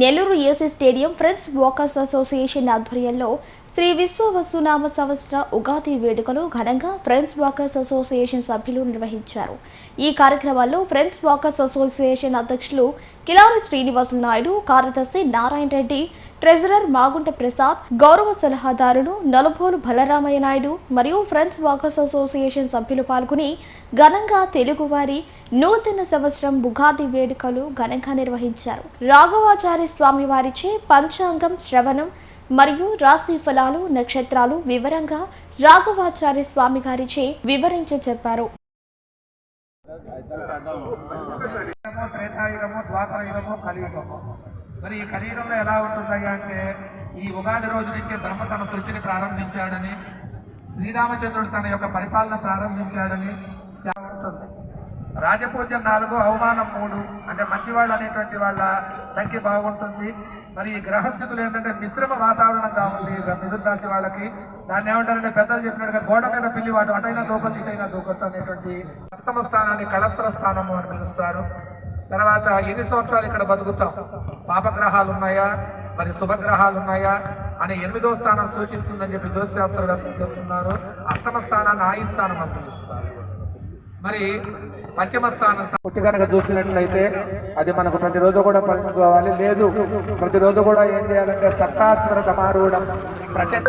Nellore A C stadium friends walkers association ఆధ్వర్యంలో శ్రీ విశ్వ వసునామ సంవత్సర ఉగాది వేడుకలు ఘనంగా ఫ్రెండ్స్ వాకర్స్ అసోసియేషన్ సభ్యులు నిర్వహించారు. ఈ కార్యక్రమాల్లో ఫ్రెండ్స్ వాకర్స్ అసోసియేషన్ అధ్యక్షులు కిలారి శ్రీనివాసులు నాయుడు కార్యదర్శి నారాయణ రెడ్డి ట్రెజరర్ మాగుంట ప్రసాద్ గౌరవ సలహాదారులు నలుబోలు బలరామయ్య నాయుడు మరియు ఫ్రెండ్స్ వాకర్స్ అసోసియేషన్ సభ్యులు పాల్గొని ఘనంగా తెలుగువారి నూతన సంవత్సరం ఉగాది వేడుకలు ఘనంగా నిర్వహించారు. రాఘవాచార్య స్వామి వారిచే పంచాంగం శ్రవణం మరియు రాశి ఫలాలు నక్షత్రాలు వివరంగా రాఘవాచార్య స్వామి గారిచే వివరించి చెప్పారు త్రేతాయుగము కలియుగము. మరి ఈ కలియుగంలో ఎలా ఉంటుందయ్యా అంటే ఈ ఉగాది రోజు నుంచి బ్రహ్మ తన సృష్టిని ప్రారంభించాడని శ్రీరామచంద్రుడు తన యొక్క పరిపాలన ప్రారంభించాడని ఉంటుంది రాజపూజ్యం నాలుగు అవమానం మూడు అంటే మంచివాళ్ళు అనేటువంటి వాళ్ళ సంఖ్య బాగుంటుంది. మరి ఈ గ్రహస్థితులు ఏంటంటే మిశ్రమ వాతావరణంగా ఉంది మిథున రాశి వాళ్ళకి. దాన్ని ఏమంటారంటే పెద్దలు చెప్పినట్టుగా గోడ మీద పిల్లి వాటి అటైనా దూకొచ్చు ఇటైనా దూకొచ్చు అనేటువంటి సప్తమ స్థానాన్ని కళత్ర స్థానము అని పిలుస్తారు. తర్వాత ఎన్ని సంవత్సరాలు ఇక్కడ బతుకుతాం? పాపగ్రహాలు ఉన్నాయా మరి శుభగ్రహాలు ఉన్నాయా అని ఎనిమిదో స్థానం సూచిస్తుందని చెప్పి జ్యోతిశాస్త్రవేత్తలు చెప్తున్నారు. అష్టమ స్థానాన్ని ఆయి స్థానం అని పిలుస్తారు. మరి పంచమ స్థానం పుట్టి కనుక చూసినట్లయితే అది మనకు ప్రతిరోజు కూడా పంచుకోవాలి. లేదు ప్రతిరోజు కూడా ఏం చేయాలంటే సత్తాస్వర తమారూఢం ప్రచండ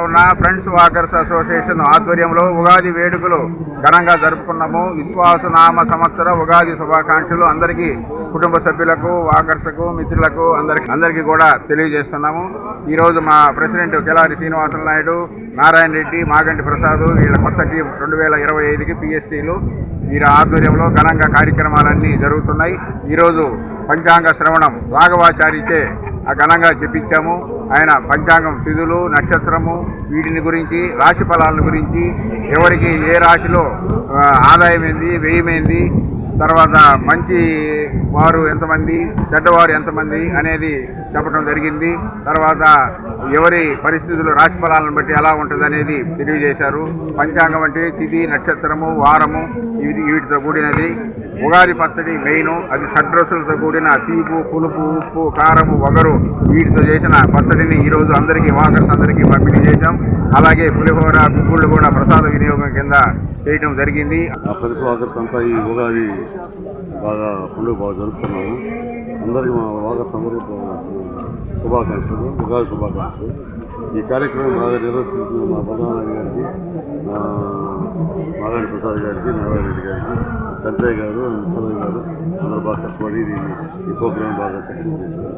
ఉన్న ఫ్రెండ్స్ వాకర్స్ అసోసియేషన్ ఆధ్వర్యంలో ఉగాది వేడుకలు ఘనంగా జరుపుకున్నాము. విశ్వాసనామ సంవత్సర ఉగాది శుభాకాంక్షలు అందరికీ కుటుంబ సభ్యులకు వాకర్స్కు మిత్రులకు అందరికి అందరికీ కూడా తెలియజేస్తున్నాము. ఈరోజు మా ప్రెసిడెంట్ కెలారి శ్రీనివాసన్ నాయుడు నారాయణ రెడ్డి మాగంటి ప్రసాద్ వీళ్ళ కొత్త టీం రెండు వేల ఇరవై ఐదుకి పిఎస్టీలు. వీరి ఆధ్వర్యంలో ఘనంగా కార్యక్రమాలన్నీ జరుగుతున్నాయి. ఈరోజు పంచాంగ శ్రవణం రాఘవాచారిచే ఘనంగా చెప్పించాము ఆయన పంచాంగం తిథులు నక్షత్రము వీటిని గురించి రాశి ఫలాలను గురించి ఎవరికి ఏ రాశిలో ఆదాయం ఏంది వ్యయమైంది తర్వాత మంచి వారు ఎంతమంది చెడ్డవారు ఎంతమంది అనేది చెప్పడం జరిగింది. తర్వాత ఎవరి పరిస్థితులు రాశి ఫలాలను బట్టి ఎలా ఉంటుంది అనేది తెలియజేశారు. పంచాంగం అంటే తిథి నక్షత్రము వారము ఇది వీటితో కూడినది. ఉగాది పచ్చడి మెయిన్ అది షడ్రసులతో కూడిన తీపు పులుపు ఉప్పు కారము వగరు వీటితో చేసిన పచ్చడిని ఈరోజు అందరికీ వాకర్స్ అందరికీ పంపిణీ చేశాం. అలాగే పులిహోర పువ్వులు కూడా ప్రసాద వినియోగం కింద చేయడం జరిగింది. ఆ వాకర్స్ అంతా ఈ ఉగాది బాగా పండుగ బాగా జరుపుతున్నాము అందరికీ మా వాకర్స్ అందరికీ శుభాకాంక్షలు ఉగాది శుభాకాంక్షలు. ఈ కార్యక్రమం బాగా నిర్వర్తించిన మా ప్రధాని గారికి నారాయణ ప్రసాద్ గారికి నారాయణ రెడ్డి గారికి చంద్రయ్య గారు సదయ్య గారు అందరూ బాగా కష్టపడి ఈ ప్రోగ్రాం బాగా సక్సెస్ చేశారు.